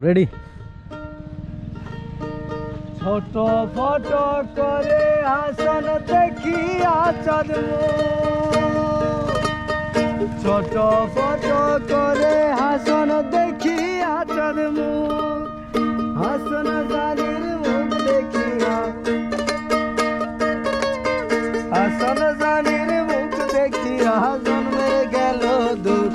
ready ছোট ফট করে আসন দেখি আচর ছোট ফট করে আসন দেখি আচর আসন জালির মুখ দেখি আসন জালির মুখ দেখি আসন গেল দুঃখ